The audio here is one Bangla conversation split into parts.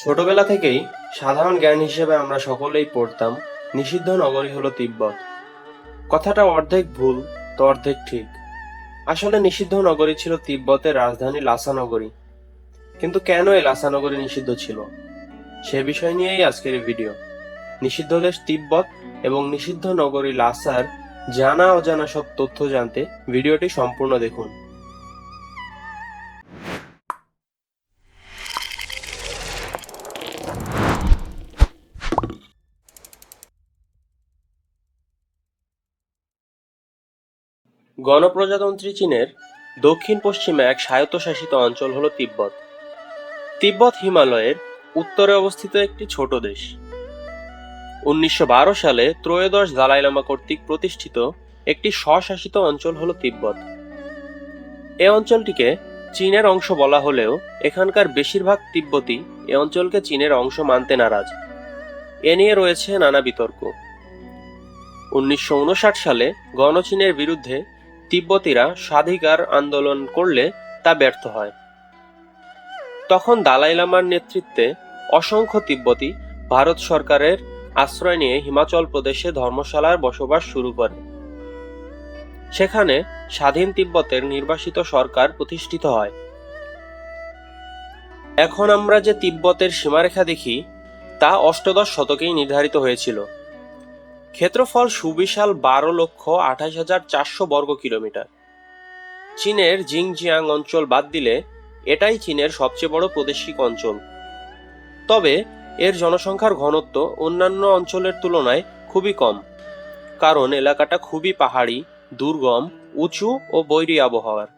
ছোটবেলা থেকেই সাধারণ জ্ঞান হিসেবে আমরা সকলেই পড়তাম, নিষিদ্ধ নগরী হলো তিব্বত। কথাটা অর্ধেক ভুল তো অর্ধেক ঠিক। আসলে নিষিদ্ধ নগরী ছিল তিব্বতের রাজধানী লাসা নগরী। কিন্তু কেন এই লাসা নগরী নিষিদ্ধ ছিল? সে বিষয় নিয়েই আজকের ভিডিও। নিষিদ্ধ দেশ তিব্বত এবং নিষিদ্ধ নগরী লাসার জানা অজানা সব তথ্য জানতে ভিডিওটি সম্পূর্ণ দেখুন। গণপ্রজাতন্ত্রী চীনের দক্ষিণ পশ্চিমে এক স্বায়ত্তশাসিত অঞ্চল হল তিব্বত। তিব্বত হিমালয়ের উত্তরে অবস্থিত একটি ছোট দেশ। উনিশশো বারো সালে ত্রয়োদশ দালাই লামা কর্তৃক প্রতিষ্ঠিত একটি স্বশাসিত অঞ্চল হল তিব্বত। এ অঞ্চলটিকে চীনের অংশ বলা হলেও এখানকার বেশিরভাগ তিব্বতী এ অঞ্চলকে চীনের অংশ মানতে নারাজ। এ নিয়ে রয়েছে নানা বিতর্ক। উনিশশো উনষাট সালে গণচীনের বিরুদ্ধে তিব্বতীরা স্বাধিকার আন্দোলন করলে তা ব্যর্থ হয়। তখন দালাই লামার নেতৃত্বে অসংখ্য তিব্বতী ভারত সরকারের আশ্রয় নিয়ে হিমাচল প্রদেশে ধর্মশালার বসবাস শুরু করে। সেখানে স্বাধীন তিব্বতের নির্বাসিত সরকার প্রতিষ্ঠিত হয়। এখন আমরা যে তিব্বতের সীমারেখা দেখি, তা অষ্টদশ শতকেই নির্ধারিত হয়েছিল। ক্ষেত্রফল সুবিশাল বারো লক্ষ আঠাশ হাজার চারশো বর্গ কিলোমিটার। চীনের জিংজিয়াং অঞ্চল বাদ দিলে এটাই চীনের সবচেয়ে বড় প্রাদেশিক অঞ্চল। তবে এর জনসংখ্যার ঘনত্ব অন্যান্য অঞ্চলের তুলনায় খুবই কম, কারণ এলাকাটা খুবই পাহাড়ি, দুর্গম, উঁচু ও বৈরী আবহাওয়ার।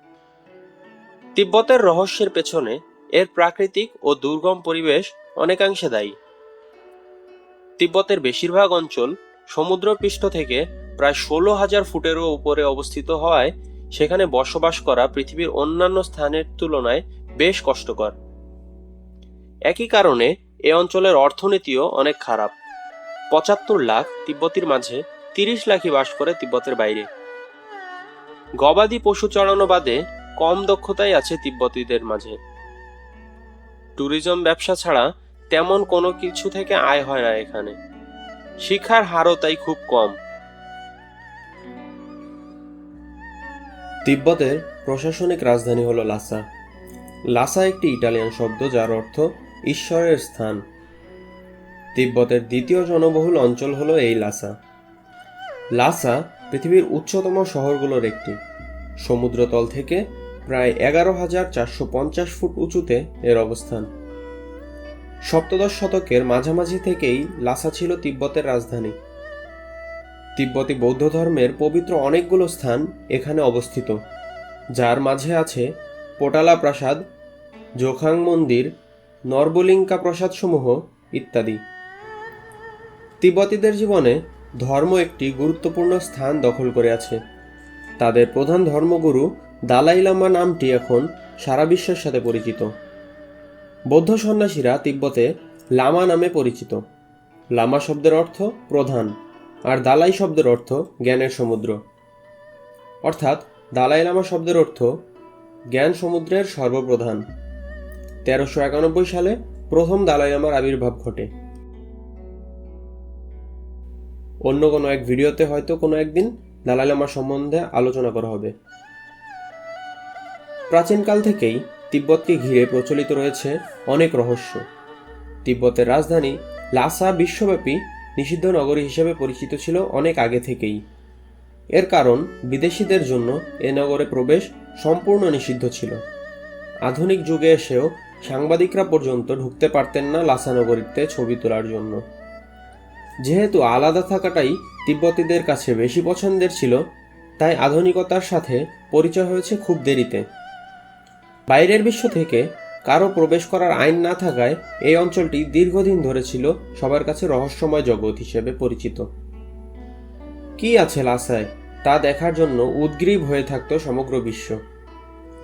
তিব্বতের রহস্যের পেছনে এর প্রাকৃতিক ও দুর্গম পরিবেশ অনেকাংশে দায়ী। তিব্বতের বেশিরভাগ অঞ্চল সমুদ্রপৃষ্ঠ থেকে প্রায় ষোলো হাজার ফুটেরও উপরে অবস্থিত হওয়ায় সেখানে বসবাস করা পৃথিবীর অন্যান্য স্থানের তুলনায় বেশ কষ্টকর। একই কারণে এ অঞ্চলের অর্থনীতিও অনেক খারাপ। পঁচাত্তর লাখ তিব্বতীর মাঝে তিরিশ লাখই বাস করে তিব্বতের বাইরে। গবাদি পশু চড়ানো বাদে কম দক্ষতাই আছে তিব্বতীদের মাঝে। ট্যুরিজম ব্যবসা ছাড়া তেমন কোনো কিছু থেকে আয় হয় না এখানে। শিক্ষার হারও তাই খুব কম। তিব্বতের প্রশাসনিক রাজধানী হল লাসা। লাসা একটি ইটালিয়ান শব্দ যার অর্থ ঈশ্বরের স্থান। তিব্বতের দ্বিতীয় জনবহুল অঞ্চল হল এই লাসা। লাসা পৃথিবীর উচ্চতম শহরগুলোর একটি। সমুদ্রতল থেকে প্রায় এগারো হাজার চারশো পঞ্চাশ ফুট উঁচুতে এর অবস্থান। সপ্তদশ শতকের মাঝামাঝি থেকেই লাসা ছিল তিব্বতের রাজধানী। তিব্বতী বৌদ্ধ ধর্মের পবিত্র অনেকগুলো স্থান এখানে অবস্থিত, যার মাঝে আছে পোটালা প্রাসাদ, জোখাং মন্দির, নরবলিঙ্কা প্রাসাদসমূহ ইত্যাদি। তিব্বতীদের জীবনে ধর্ম একটি গুরুত্বপূর্ণ স্থান দখল করে আছে। তাদের প্রধান ধর্মগুরু দালাই লামা নামটি এখন সারা বিশ্বের সাথে পরিচিত। বৌদ্ধ সন্ন্যাসীরা তিব্বতে লামা নামে পরিচিত। লামা শব্দের অর্থ প্রধান আর দালাই শব্দের অর্থ জ্ঞানের সমুদ্র। অর্থাৎ দালাই লামা শব্দের অর্থ জ্ঞান সমুদ্রের সর্বপ্রধান। তেরোশো একানব্বই সালে প্রথম দালাই লামার আবির্ভাব ঘটে। অন্য কোনো এক ভিডিওতে হয়তো কোনো একদিন দালাই লামা সম্বন্ধে আলোচনা করা হবে। প্রাচীনকাল থেকেই তিব্বতকে ঘিরে প্রচলিত রয়েছে অনেক রহস্য। তিব্বতের রাজধানী লাসা বিশ্বব্যাপী নিষিদ্ধ নগরী হিসেবে পরিচিত ছিল অনেক আগে থেকেই। এর কারণ বিদেশিদের জন্য এ নগরে প্রবেশ সম্পূর্ণ নিষিদ্ধ ছিল। আধুনিক যুগে এসেও সাংবাদিকরা পর্যন্ত ঢুকতে পারতেন না লাসা নগরীতে ছবি তোলার জন্য। যেহেতু আলাদা থাকাটাই তিব্বতীদের কাছে বেশি পছন্দের ছিল, তাই আধুনিকতার সাথে পরিচয় হয়েছে খুব দেরিতে। বাইরের বিশ্ব থেকে কারও প্রবেশ করার আইন না থাকায় এই অঞ্চলটি দীর্ঘদিন ধরে ছিল সবার কাছে রহস্যময় জগৎ হিসেবে পরিচিত। কি আছে লাসায়? তা দেখার জন্য উদ্গ্রীব হয়ে থাকত সমগ্র বিশ্ব।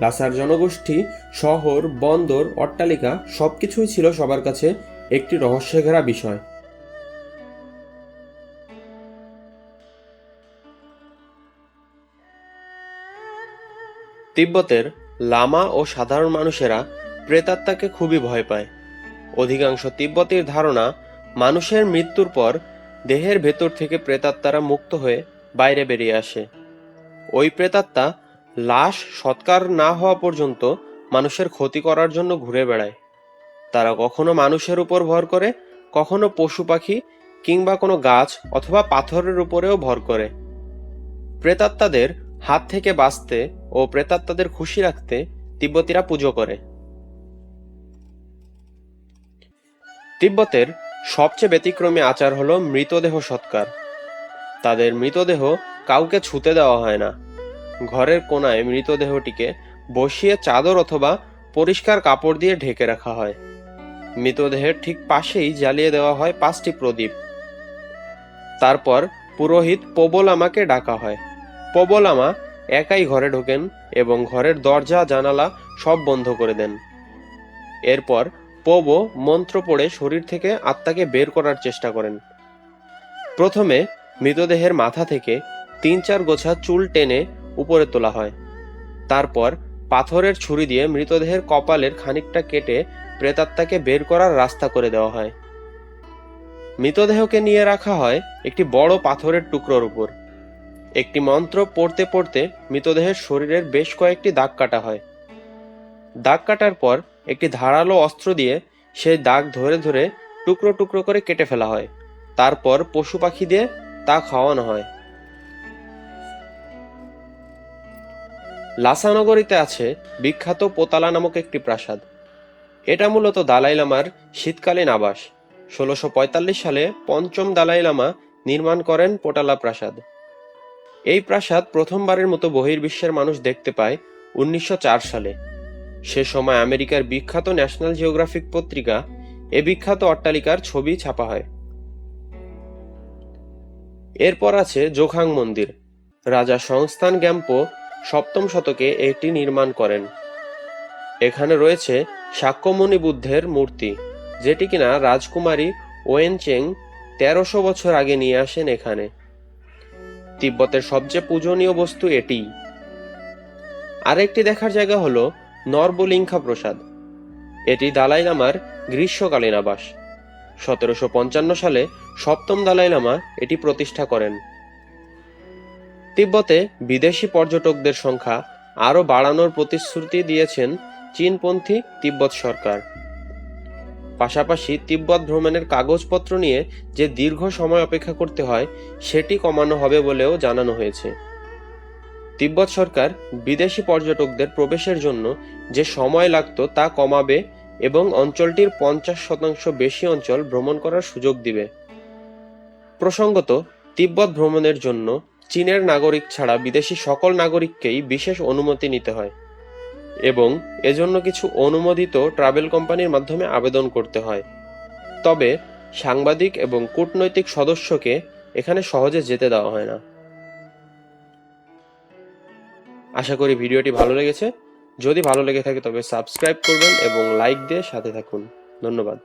লাসার জনগোষ্ঠী, শহর, বন্দর, অট্টালিকা সবকিছুই ছিল সবার কাছে একটি রহস্যে ঘেরা বিষয়। তিব্বতের লামা ও সাধারণ মানুষেরা প্রেতাত্মাকে খুবই ভয় পায়। অধিকাংশ তিব্বতীর ধারণা, মানুষের মৃত্যুর পর দেহের ভেতর থেকে প্রেতাত্মারা মুক্ত হয়ে বাইরে বেরিয়ে আসে। ওই প্রেতাত্মা লাশ সৎকার না হওয়া পর্যন্ত মানুষের ক্ষতি করার জন্য ঘুরে বেড়ায়। তারা কখনো মানুষের উপর ভর করে, কখনো পশু পাখি কিংবা কোনো গাছ অথবা পাথরের উপরেও ভর করে। প্রেতাত্মাদের হাত থেকে বাঁচতে ও প্রেতাত্মাদের খুশি রাখতে তিব্বতীরা পুজো করে। তিব্বতের সবচেয়ে ব্যতিক্রমী আচার হলো মৃতদেহ সৎকার। তাদের মৃতদেহ কাউকে ছুতে দেওয়া হয় না। ঘরের কোনায় মৃতদেহটিকে বসিয়ে চাদর অথবা পরিষ্কার কাপড় দিয়ে ঢেকে রাখা হয়। মৃতদেহের ঠিক পাশেই জ্বালিয়ে দেওয়া হয় পাঁচটি প্রদীপ। তারপর পুরোহিত পোবল আমাকে ডাকা হয়। পোবলামা একাই ঘরে ঢোকেন এবং ঘরের দরজা, জানালা সব বন্ধ করে দেন। এরপর পোবো মন্ত্র পড়ে শরীর থেকে আত্মাকে বের করার চেষ্টা করেন। প্রথমে মৃতদেহের মাথা থেকে তিন চার গোছা চুল টেনে উপরে তোলা হয়। তারপর পাথরের ছুরি দিয়ে মৃতদেহের কপালের খানিকটা কেটে প্রেতাত্মাকে বের করার রাস্তা করে দেওয়া হয়। মৃতদেহকে নিয়ে রাখা হয় একটি বড় পাথরের টুকরোর উপর। একটি মন্ত্র পড়তে পড়তে মৃতদেহের শরীরের বেশ কয়েকটি দাগ কাটা হয়। দাগ কাটার পর একটি ধারালো অস্ত্র দিয়ে সেই দাগ ধরে ধরে টুকরো টুকরো করে কেটে ফেলা হয়। তারপর পশু পাখি দিয়ে তা খাওয়ানো হয়। লাসানগরীতে আছে বিখ্যাত পোতালা নামক একটি প্রাসাদ। এটা মূলত দালাই লামার শীতকালীন আবাস। ষোলোশো সালে পঞ্চম দালাই লামা নির্মাণ করেন পোটালা প্রাসাদ। এই প্রাসাদ প্রথমবারের মতো বহির্বিশ্বের মানুষ দেখতে পায় উনিশশো চার সালে। সে সময় আমেরিকার বিখ্যাত ন্যাশনাল জিওগ্রাফিক পত্রিকা এ বিখ্যাত অট্টালিকার ছবি ছাপা হয়। এরপর আছে জোখাং মন্দির। রাজা সংস্থান গ্যাম্পো সপ্তম শতকে এটি নির্মাণ করেন। এখানে রয়েছে শাক্যমণি বুদ্ধের মূর্তি, যেটি কিনা রাজকুমারী ওয়েন চেং তেরোশো বছর আগে নিয়ে আসেন এখানে। তিব্বতের সবচেয়ে পূজনীয় বস্তু এটি। আরেকটি দেখার জায়গা হলো নরবলিংখা প্রসাদ এটি দালাই লামার গ্রীষ্মকালীন আবাস। সতেরোশো পঞ্চান্ন সালে সপ্তম দালাই লামা এটি প্রতিষ্ঠা করেন। তিব্বতে বিদেশি পর্যটকদের সংখ্যা আরও বাড়ানোর প্রতিশ্রুতি দিয়েছেন চীনপন্থী তিব্বত সরকার। পাশাপাশি তিব্বত ভ্রমণের কাগজপত্র নিয়ে যে দীর্ঘ সময় অপেক্ষা করতে হয়, সেটি কমানো হবে বলেও জানানো হয়েছে। তিব্বত সরকার বিদেশি পর্যটকদের প্রবেশের জন্য যে সময় লাগতো তা কমাবে এবং অঞ্চলটির পঞ্চাশ শতাংশ বেশি অঞ্চল ভ্রমণ করার সুযোগ দিবে। প্রসঙ্গত, তিব্বত ভ্রমণের জন্য চীনের নাগরিক ছাড়া বিদেশি সকল নাগরিককেই বিশেষ অনুমতি নিতে হয়। এবং এজন্য কিছু অনুমোদিত ট্রাভেল কোম্পানির মাধ্যমে আবেদন করতে হয়। তবে সাংবাদিক এবং কূটনৈতিক সদস্যকে এখানে সহজে যেতে দেওয়া হয় না। আশা করি ভিডিওটি ভালো লেগেছে। যদি ভালো লেগে থাকে তবে সাবস্ক্রাইব করবেন এবং লাইক দিয়ে সাথে থাকুন। ধন্যবাদ।